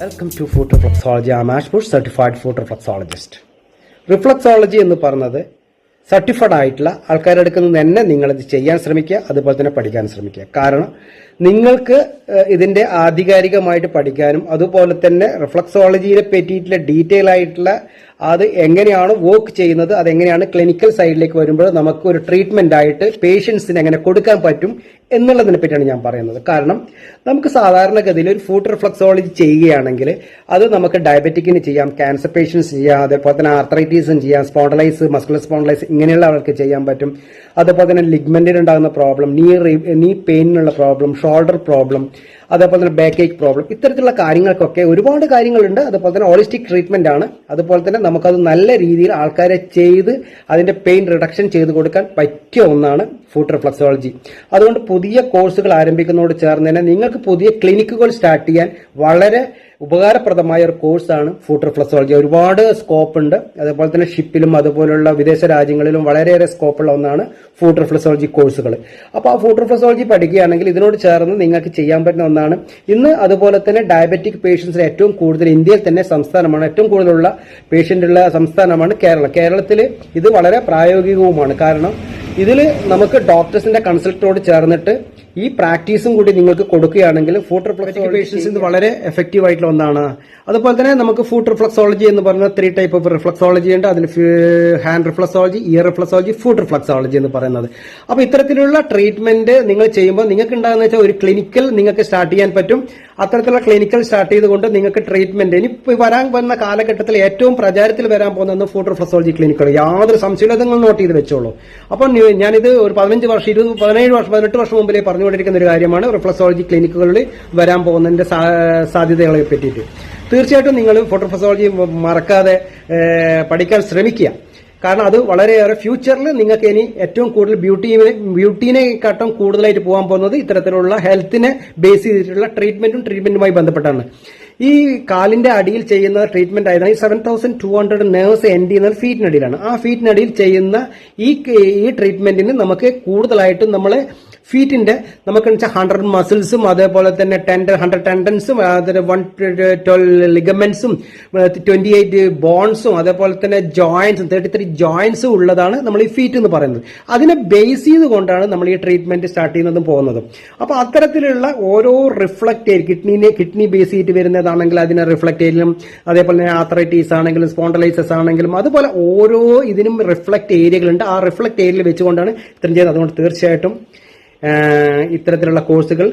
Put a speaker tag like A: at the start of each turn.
A: Welcome to foot reflexology ആമാഷ്പൂർ certified foot reflexologist reflexology എന്ന് പറഞ്ഞത് സർട്ടിഫൈഡ് ആയിട്ടുള്ള ആൾക്കാരുടെ അടുക്കൽ നിന്ന് തന്നെ നിങ്ങളിത് ചെയ്യാൻ ശ്രമിക്കുക അതുപോലെ തന്നെ പഠിക്കാൻ ശ്രമിക്കുക. കാരണം നിങ്ങൾക്ക് ഇതിന്റെ ആധികാരികമായിട്ട് പഠിക്കാനും അതുപോലെ തന്നെ റിഫ്ലക്സോളജിയെ പറ്റിയിട്ടുള്ള ഡീറ്റെയിൽ ആയിട്ടുള്ള അത് എങ്ങനെയാണ് വർക്ക് ചെയ്യുന്നത് അത് എങ്ങനെയാണ് ക്ലിനിക്കൽ സൈഡിലേക്ക് വരുമ്പോൾ നമുക്ക് ഒരു ട്രീറ്റ്മെന്റ് ആയിട്ട് പേഷ്യൻസിന് എങ്ങനെ കൊടുക്കാൻ പറ്റും എന്നുള്ളതിനെ പറ്റിയാണ് ഞാൻ പറയുന്നത്. കാരണം നമുക്ക് സാധാരണഗതിയിൽ ഒരു ഫുഡ് റിഫ്ലക്സോളജി ചെയ്യുകയാണെങ്കിൽ അത് നമുക്ക് ഡയബറ്റിക്കിന് ചെയ്യാം ക്യാൻസർ പേഷ്യൻസ് ചെയ്യാം അതേപോലെ തന്നെ ആർത്രൈറ്റീസും ചെയ്യാം സ്പോണ്ടലൈസ് മസ്കുലർ സ്പോണ്ടലൈസ് ഇങ്ങനെയുള്ള ആൾക്ക് ചെയ്യാൻ പറ്റും. അതേപോലെ തന്നെ ലിഗ്മെന്റിന് ഉണ്ടാകുന്ന പ്രോബ്ലം നീ നീ പെയിനുള്ള പ്രോബ്ലം ഷോൾഡർ പ്രോബ്ലം അതേപോലെ തന്നെ ബാക്ക് ഏക്ക് പ്രോബ്ലം ഇത്തരത്തിലുള്ള കാര്യങ്ങൾക്കൊക്കെ ഒരുപാട് കാര്യങ്ങളുണ്ട്. അതുപോലെ തന്നെ ഹോളിസ്റ്റിക് ട്രീറ്റ്മെന്റ് ആണ്. അതുപോലെ തന്നെ നമുക്കത് നല്ല രീതിയിൽ ആൾക്കാരെ ചെയ്ത് അതിന്റെ പെയിൻ റിഡക്ഷൻ ചെയ്ത് കൊടുക്കാൻ പറ്റിയ ഒന്നാണ് ഫുഡ് റിഫ്ലക്സോളജി അതുകൊണ്ട് പുതിയ കോഴ്സുകൾ ആരംഭിക്കുന്നതോട് ചേർന്ന് തന്നെ നിങ്ങൾക്ക് പുതിയ ക്ലിനിക്കുകൾ സ്റ്റാർട്ട് ചെയ്യാൻ വളരെ ഉപകാരപ്രദമായ ഒരു കോഴ്സാണ് ഫുഡ് റിഫ്ലക്സോളജി ഒരുപാട് സ്കോപ്പ് ഉണ്ട് അതേപോലെ തന്നെ ഷിപ്പിലും അതുപോലുള്ള വിദേശ രാജ്യങ്ങളിലും വളരെയേറെ സ്കോപ്പുള്ള ഒന്നാണ് ഫുഡ് റിഫ്ലക്സോളജി കോഴ്സുകൾ. അപ്പോൾ ആ ഫുഡ് റിഫ്ലക്സോളജി പഠിക്കുകയാണെങ്കിൽ ഇതിനോട് ചേർന്ന് നിങ്ങൾക്ക് ചെയ്യാൻ പറ്റുന്ന ഒന്നാണ് ഇന്ന് അതുപോലെ തന്നെ ഡയബറ്റിക് പേഷ്യൻസിന് ഏറ്റവും കൂടുതൽ ഇന്ത്യയിൽ തന്നെ സംസ്ഥാനമാണ്. ഏറ്റവും കൂടുതലുള്ള പേഷ്യന്റുള്ള സംസ്ഥാനമാണ് കേരളം. കേരളത്തിൽ ഇത് വളരെ പ്രായോഗികവുമാണ്. കാരണം ഇതിൽ നമുക്ക് ഡോക്ടേഴ്സിന്റെ കൺസൾട്ടോട് ചേർന്നിട്ട് ഈ പ്രാക്ടീസും കൂടി നിങ്ങൾക്ക് കൊടുക്കുകയാണെങ്കിൽ ഫുഡ് റിഫ്ലക്സോളജി വളരെ എഫക്റ്റീവ് ആയിട്ടുള്ള ഒന്നാണ്. അതുപോലെ തന്നെ നമുക്ക് ഫുഡ് റിഫ്ലക്സോളജി എന്ന് പറഞ്ഞ ത്രീ ടൈപ്പ് ഓഫ് റിഫ്ലക്സോളജി ഉണ്ട്. അതിന് hand reflexology ear reflexology foot reflexology എന്ന് പറയുന്നത്. അപ്പോൾ ഇത്തരത്തിലുള്ള ട്രീറ്റ്മെന്റ് നിങ്ങൾ ചെയ്യുമ്പോൾ നിങ്ങൾക്ക് ഉണ്ടാകുന്ന വെച്ചാൽ ഒരു ക്ലിനിക്കൽ നിങ്ങൾക്ക് സ്റ്റാർട്ട് ചെയ്യാൻ പറ്റും. അത്തരത്തിലുള്ള ക്ലിനിക്കൽ സ്റ്റാർട്ട് ചെയ്തുകൊണ്ട് നിങ്ങൾക്ക് ട്രീറ്റ്മെന്റ് ഇനി വരാൻ വന്ന കാലഘട്ടത്തിൽ ഏറ്റവും പ്രചാരത്തിൽ വരാൻ പോകുന്ന ഫുഡ് റിഫ്ലക്സോളജി ക്ലിനിക്കുകൾ യാതൊരു സംശയമില്ല നിങ്ങൾ നോട്ട് ചെയ്ത് വെച്ചോളൂ. അപ്പോൾ ഞാനിത് ഒരു പതിനഞ്ച് വർഷം ഇരുപത് പതിനേഴ് വർഷം പതിനെട്ട് വർഷം മുമ്പിലേ പറഞ്ഞുകൊണ്ടിരിക്കുന്ന ഒരു കാര്യമാണ് റിഫ്ലക്സോളജി ക്ലിനിക്കുകളിൽ വരാൻ പോകുന്നതിന്റെ സാധ്യതകളെ പറ്റിയിട്ട്. തീർച്ചയായിട്ടും നിങ്ങൾ ഫോട്ടോഫസോളജി മറക്കാതെ പഠിക്കാൻ ശ്രമിക്കുക. കാരണം അത് വളരെയേറെ ഫ്യൂച്ചറിൽ നിങ്ങൾക്ക് ഇനി ഏറ്റവും കൂടുതൽ ബ്യൂട്ടി ബ്യൂട്ടീനെക്കാട്ടും കൂടുതലായിട്ട് പോകാൻ പോകുന്നത് ഇത്തരത്തിലുള്ള ഹെൽത്തിനെ ബേസ് ചെയ്തിട്ടുള്ള ട്രീറ്റ്മെന്റും ട്രീറ്റ്മെന്റുമായി ബന്ധപ്പെട്ടാണ്. ഈ കാലിന്റെ അടിയിൽ ചെയ്യുന്ന ട്രീറ്റ്മെന്റ് ആയതാണ് ഈ seven thousand two hundred nerves N ഡി എന്നത് ഫീറ്റിനടിയിലാണ് ആ ഫീറ്റിനടിയിൽ ചെയ്യുന്ന ഈ ഈ ട്രീറ്റ്മെന്റിന് നമുക്ക് കൂടുതലായിട്ടും നമ്മളെ ഫീറ്റിന്റെ നമുക്ക് ഹൺഡ്രഡ് മസിൽസും അതേപോലെ തന്നെ ടെൻഡൻ ഹൺഡ്രഡ് ടെൻഡൻസും അതിന് വൺ ട്വൽവ് ലിഗമെന്റ്സും ട്വന്റി എയ്റ്റ് ബോൺസും അതേപോലെ തന്നെ ജോയിന്റ്സും തേർട്ടി ത്രീ ജോയിൻസും ഉള്ളതാണ് നമ്മൾ ഈ ഫീറ്റ് എന്ന് പറയുന്നത്. അതിനെ ബേസ് ചെയ്തുകൊണ്ടാണ് നമ്മൾ ഈ ട്രീറ്റ്മെന്റ് സ്റ്റാർട്ട് ചെയ്യുന്നതും പോകുന്നതും. അപ്പൊ അത്തരത്തിലുള്ള ഓരോ റിഫ്ലക്റ്റ് ഏരിയ കിഡ്നിനെ കിഡ്നി ബേസ് ചെയ്തിട്ട് വരുന്നതാണെങ്കിൽ അതിനെ റിഫ്ലക്റ്റ് ചെയ്യലും അതേപോലെ തന്നെ ആത്രൈറ്റീസ് ആണെങ്കിലും സ്പോണ്ടലൈസസ് ആണെങ്കിലും അതുപോലെ ഓരോ ഇതിനും റിഫ്ലക്റ്റ് ഏരിയകളുണ്ട് ആ റിഫ്ലക്റ്റ് ഏരിയയിൽ വെച്ചുകൊണ്ടാണ് ഇത്രയും ചെയ്യുന്നത് അതുകൊണ്ട് തീർച്ചയായിട്ടും ഇത്തരത്തിലുള്ള കോഴ്സുകൾ